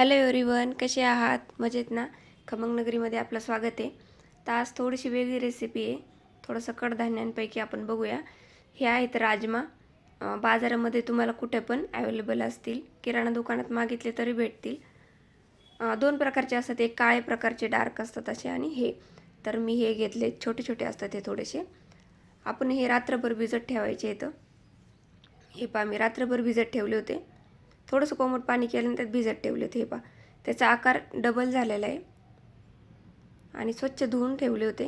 Hello everyone कसे आहात? मजेत ना? खमंगनगरीमध्ये आपलं स्वागत आहे. तर आज थोडीशी वेगळी रेसिपी आहे. थोडंसं कडधान्यांपैकी आपण बघूया. हे आहेत राजमा. बाजारामध्ये तुम्हाला कुठे पण अवेलेबल असतील. किराणा दुकानात मागितले तरी भेटतील. दोन प्रकारचे असतात. एक काळे प्रकारचे डार्क असतात असे आणि हे. तर मी हे घेतले. छोटे छोटे असतात हे थोडेसे. आपण हे रात्रभर भिजत ठेवायचे इथं. हे पहा मी रात्रभर भिजत ठेवले होते. थोडंसं कोमट पाणी केलं आणि त्यात भिजत ठेवले होते हे पा त्याचा आकार डबल झालेला आहे. आणि स्वच्छ धुवून ठेवले होते.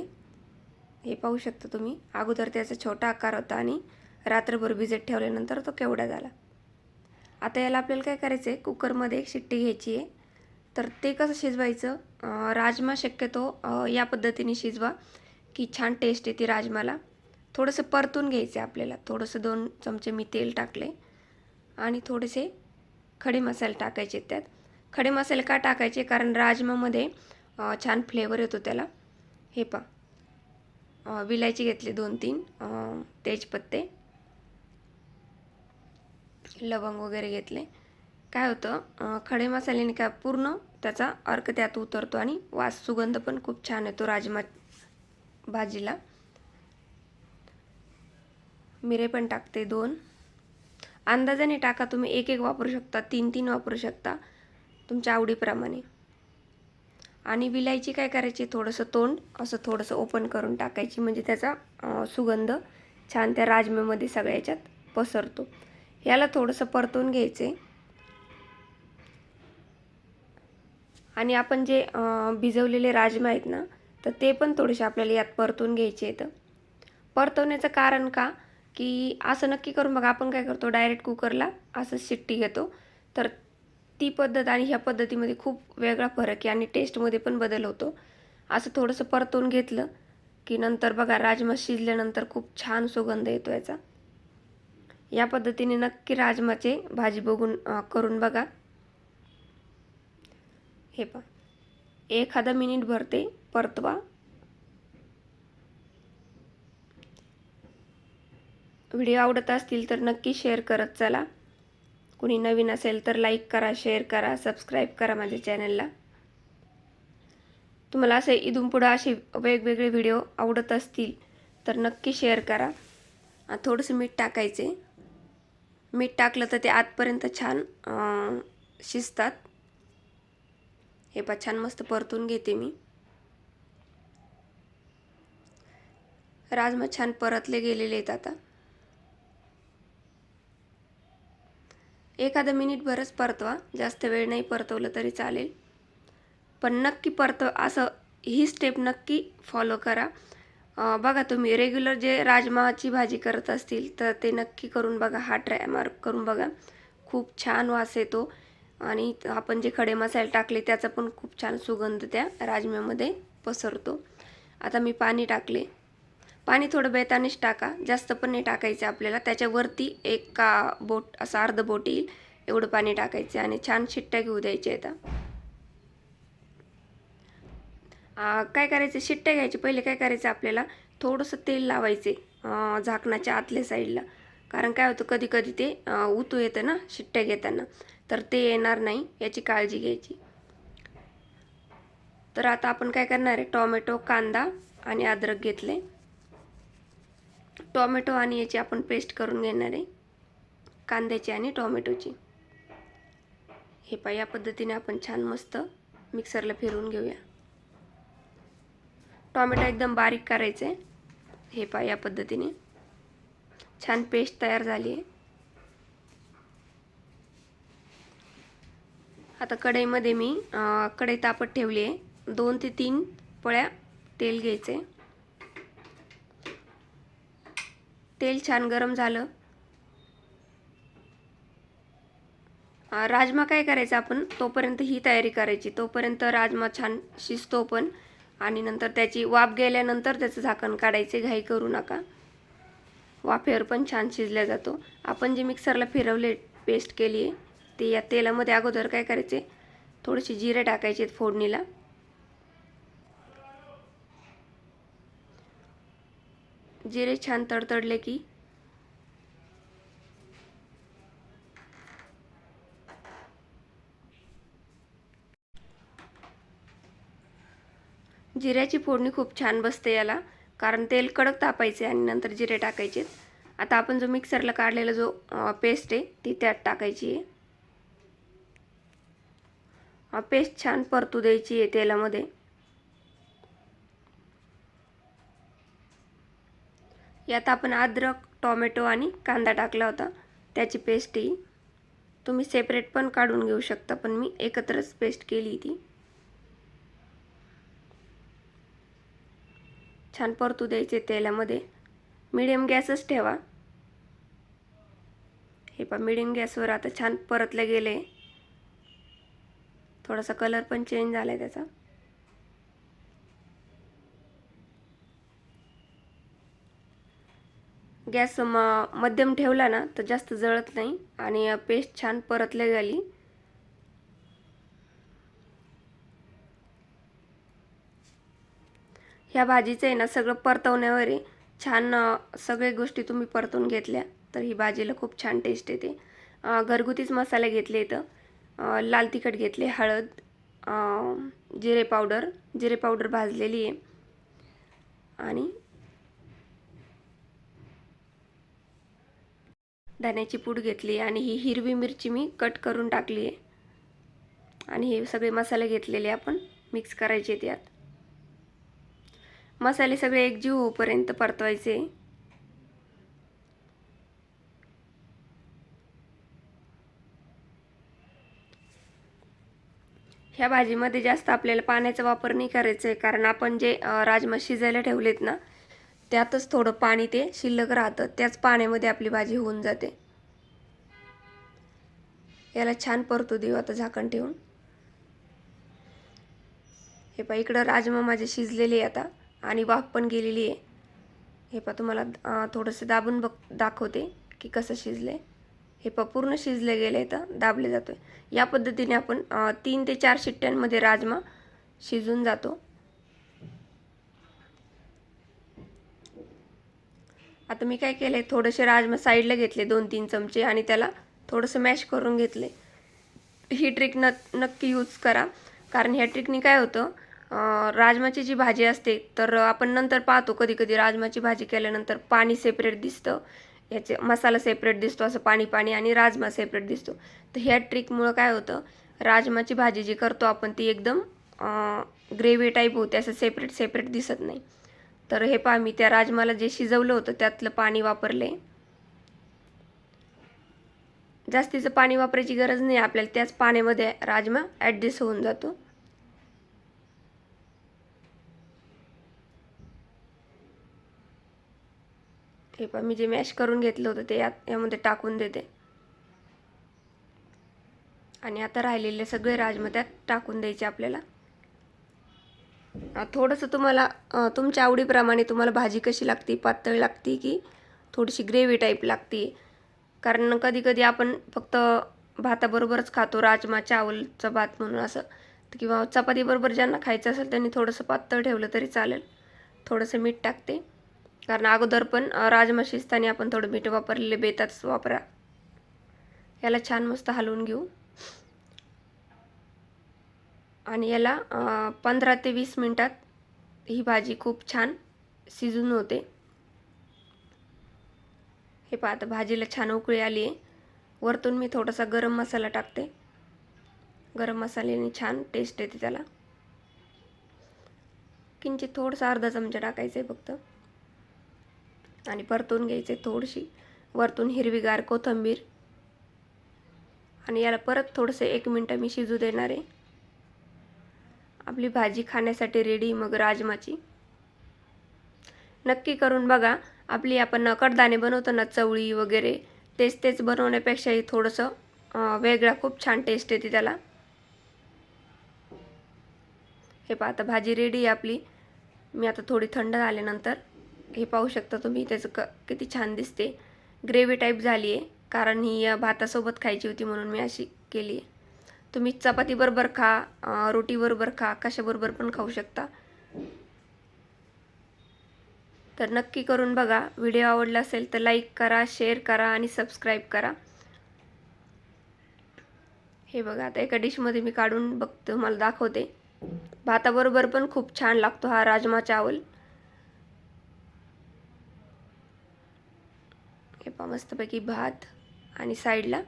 हे पाहू शकता तुम्ही. अगोदर त्याचा छोटा आकार होता आणि रात्रभर भिजत ठेवल्यानंतर तो केवढा झाला. आता याला आपल्याला काय करायचं आहे? कुकरमध्ये एक शिट्टी घ्यायची आहे. तर ते कसं शिजवायचं? राजमा शक्यतो या पद्धतीने शिजवा की छान टेस्ट येते राजमाला. थोडंसं परतून घ्यायचं आहे आपल्याला. थोडंसं दोन चमचे मी तेल टाकले आणि थोडेसे खडे मसाले टाकायचे त्यात. खडे मसाले का टाकायचे? कारण राजमामध्ये छान फ्लेवर येतो त्याला. हे पा विलायची घेतली दोन तीन तेजपत्ते. लवंग वगैरे घेतले. काय होतं? खडे मसाल्याने काय पूर्ण त्याचा अर्क त्यात उतरतो आणि वास सुगंध पण खूप छान येतो राजमा भाजीला. मिरे पण टाकते दोन. अंदाजाने टाका तुम्ही एक एक वापरू शकता तीन तीन वापरू शकता तुमच्या आवडीप्रमाणे. आणि विलायची काय करायची? थोडंसं तोंड असं थोडंसं ओपन करून टाकायची म्हणजे त्याचा सुगंध छान त्या राजमेमध्ये सगळ्या याच्यात पसरतो. याला थोडंसं परतून घ्यायचे. आणि आपण जे भिजवलेले राजमा आहेत ना तर ते पण थोडेसे आपल्याला यात परतून घ्यायचे आहेत. परतवण्याचं कारण का? की असं नक्की करून बघा आपण काय करतो डायरेक्ट कुकरला असं शिट्टी घेतो. तर ती पद्धत आणि ह्या पद्धतीमध्ये खूप वेगळा फरक आहे आणि टेस्टमध्ये पण बदल होतो. असं थोडंसं परतून घेतलं की नंतर बघा राजमा शिजल्यानंतर खूप छान सुगंध येतो याचा. या पद्धतीने नक्की राजमाचे भाजी बघून करून बघा. हे पहा. एखादा मिनिट भरते परतवा. व्हिडिओ आवडत असतील तर नक्की शेअर करत चला. कुणी नवीन असेल तर लाईक करा शेअर करा सबस्क्राईब करा माझ्या चॅनलला तुम्हाला असे इथून पुढं असे वेगवेगळे व्हिडिओ आवडत असतील तर नक्की शेअर करा. थोडंसं मीठ टाकायचे. मीठ टाकलं तर ते आतपर्यंत छान शिजतात. हे पा छान मस्त परतून घेते मी. राजमा छान परतले गेलेले आहेत आता. एखादं मिनिटभरच परतवा. जास्त वेळ नाही परतवलं तरी चालेल. पण नक्की परतव असं ही स्टेप नक्की फॉलो करा. बघा तुम्ही रेग्युलर जे राजमाची भाजी करत असतील तर ते नक्की करून बघा. हा ट्राय मार्क करून बघा. खूप छान वास येतो. आणि आपण जे खडे मसाले टाकले त्याचा पण खूप छान सुगंध त्या राजम्यामध्ये पसरतो. आता मी पाणी टाकले. पाणी थोडं बेतानेच टाका. जास्त पण नाही टाकायचं आपल्याला. त्याच्यावरती एक का बोट असं अर्ध बोट येईल. एवढं पाणी टाकायचं आणि छान शिट्ट्या घेऊ द्यायच्या आता काय करायचं? शिट्ट्या घ्यायचे पहिले काय करायचं आपल्याला? थोडंसं तेल लावायचे झाकणाच्या आतल्या साईडला. कारण काय होतं? कधी कधी ते उतू येतं ना शिट्ट्या घेताना. तर ते येणार नाही. याची काळजी घ्यायची. तर आता आपण काय करणार आहे? टॉमॅटो कांदा आणि अद्रक घेतले. टॉमॅटो आणि याची आपण पेस्ट करून घेणार आहे. कांद्याची आणि टॉमॅटोची. हे पा या पद्धतीने आपण छान मस्त मिक्सरला फिरवून घेऊया. टॉमॅटो एकदम बारीक करायचं आहे. हे पा या पद्धतीने. छान पेस्ट तयार झाली आहे. आता कढईमध्ये मी कढई तापत ठेवली आहे. दोन ते तीन पळ्या तेल घ्यायचे तेल छान गरम झालं. राजमा काय करायचा आपण? तोपर्यंत ही तयारी करायची. तोपर्यंत राजमा छान शिजतो पण. आणि नंतर त्याची वाफ गेल्यानंतर त्याचं झाकण काढायचे. घाई करू नका. वाफेवर पण छान शिजला जातो. आपण जे मिक्सरला फिरवले पेस्ट केली आहे ते या तेलामध्ये अगोदर काय करायचे? थोडेसे जिरे टाकायचे फोडणीला. जिरे छान तडतडले की. जिऱ्याची फोडणी खूप छान बसते याला कारण तेल कडक तापायचे आणि नंतर जिरे टाकायचे. आता आपण जो मिक्सरला काढलेला जो पेस्ट आहे ती त्यात टाकायची आहे. पेस्ट छान परतू द्यायची आहे तेलामध्ये. यात आपण अद्रक टोमॅटो आणि कांदा टाकला होता. त्याची पेस्ट ही तुम्ही सेपरेट पण काढून घेऊ शकता पण मी एकत्रच पेस्ट केली ती. छान परतू द्यायचे तेलामध्ये. मिडियम गॅसच ठेवा. हे पा मिडियम गॅसवर आता छान परतले गेले. थोडासा कलर पण चेंज झाला आहे त्याचा. गॅस म मध्यम ठेवला ना तर जास्त जळत नाही. आणि पेस्ट छान परतले झाली. ह्या भाजीचं आहे ना सगळं परतवण्यावर आहे छान सगळे गोष्टी तुम्ही परतून घेतल्या तर ही भाजीला खूप छान टेस्ट येते. घरगुतीच मसाले घेतले इथं. लाल तिखट घेतले हळद जिरे पावडर जिरे पावडर भाजलेली आहे. आणि धण्याची पूड घेतली आणि ही हिरवी मिरची मी कट करून टाकली आहे. आणि हे सगळे मसाले घेतलेले आपण मिक्स करायचे त्यात. मसाले सगळे एकजीव होऊपर्यंत परतवायचे. ह्या भाजीमध्ये जास्त आपल्याला पाण्याचा वापर नाही करायचा आहे कारण आपण जे राजमा शिजायला ठेवलेत ना त्यातच थोडं पाणी ते शिल्लक राहतं. त्याच पाण्यामध्ये आपली भाजी होऊन जाते. याला छान परतू देऊ आता झाकण ठेवून. हे पा इकडं राजमा माझे शिजलेले आहे आता आणि वाफ पण गेलेली आहे. हे पा तुम्हाला थोडंसं दाबून बघ दाखवते की कसं शिजले हे प पूर्ण शिजले गेले तर दाबले जातो या पद्धतीने आपण तीन ते चार शिट्ट्यांमध्ये राजमा शिजून जातो. आता मी काय केलं आहे थोडेसे राजमा साईडला घेतले दोन तीन चमचे आणि त्याला थोडंसं मॅश करून घेतले. ही ट्रिक न नक्की यूज करा. कारण ह्या ट्रिकनी काय होतं राजमाची जी भाजी असते तर आपण नंतर पाहतो कधी कधी राजमाची भाजी केल्यानंतर पाणी सेपरेट दिसतं. याचे मसाला सेपरेट दिसतो असं पाणी पाणी आणि राजमा सेपरेट दिसतो. तर ह्या ट्रिकमुळं काय होतं राजमाची भाजी जी करतो आपण ती एकदम ग्रेव्ही टाईप होते असं सेपरेट सेपरेट दिसत नाही. तर हे पहा मी त्या राजमाला जे शिजवलं होतं त्यातलं पाणी वापरले. जास्तीचं पाणी वापरायची गरज नाही आपल्याला त्याच पाण्यामध्ये राजमा ॲडजस्ट होऊन जातो. हे पण मी जे मॅश करून घेतलं होतं ते यात यामध्ये टाकून देते. आणि आता राहिलेले सगळे राजमा त्यात टाकून द्यायचे आपल्याला. थोडंसं तुम्हाला तुमच्या आवडीप्रमाणे तुम्हाला भाजी कशी लागते पातळ लागते की थोडीशी ग्रेव्ही टाईप लागते? कारण कधीकधी आपण फक्त भाताबरोबरच खातो राजमा चावलचं भात म्हणून असं. किंवा चपातीबरोबर ज्यांना खायचं असेल त्यांनी थोडंसं पातळ ठेवलं तरी चालेल. थोडंसं मीठ टाकते. कारण अगोदर पण राजमा शिजताना आपण थोडं मीठ वापरलेले बेताच वापरा. याला छान मस्त हलवून घेऊ. आणि याला पंधरा ते वीस मिनटात ही भाजी खूप छान शिजून होते. हे पहा आता भाजीला छान उकळी आली आहे वरतून मी थोडासा गरम मसाला टाकते. गरम मसाल्याने छान टेस्ट येते त्याला. किंचित थोडंसं अर्धा चमचा टाकायचं आहे फक्त. आणि परतून घ्यायचे थोडीशी वरतून हिरवीगार कोथंबीर. आणि याला परत थोडंसं एक मिनटं मी शिजू देणार आहे. आपली भाजी खाण्यासाठी रेडी मग राजमाची. नक्की करून बघा आपली आपण कडदाणे बनवतो ना चवळी वगैरे तेच तेच बनवण्यापेक्षाही थोडंसं वेगळा खूप छान टेस्ट येते त्याला. हे पहा आता भाजी रेडी आहे आपली. मी आता थोडी थंड झाल्यानंतर हे पाहू शकता तुम्ही त्याचं क किती छान दिसते. ग्रेव्ही टाईप झाली आहे कारण ही भातासोबत खायची होती म्हणून मी अशी केली आहे तुम्ही चपातीबरोबर खा रोटीबरोबर खा कशाबरोबर पण खाऊ शकता. तर नक्की करून बघा व्हिडिओ आवडला असेल तर लाईक करा शेअर करा आणि सबस्क्राईब करा. हे बघा आता एका डिशमध्ये मी काढून बघतो मला दाखवते. भाताबरोबर पण खूप छान लागतो हा राजमा चावल. हे पा मस्तपैकी भात आणि साईडला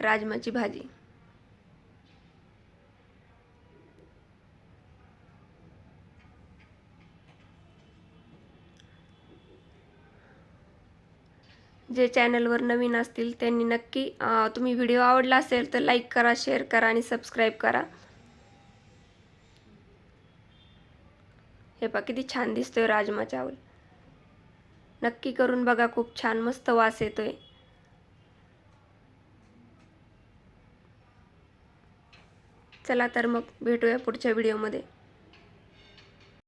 राजमाची भाजी. जे चॅनलवर नवीन असतील त्यांनी नक्की तुम्ही व्हिडिओ आवडला असेल तर लाईक करा शेअर करा आणि सबस्क्राईब करा. हे पहा किती छान दिसतोय राजमा चावल. नक्की करून बघा खूप छान मस्त वास येतोय. चला तर मग भेटूया पुढच्या व्हिडिओमध्ये.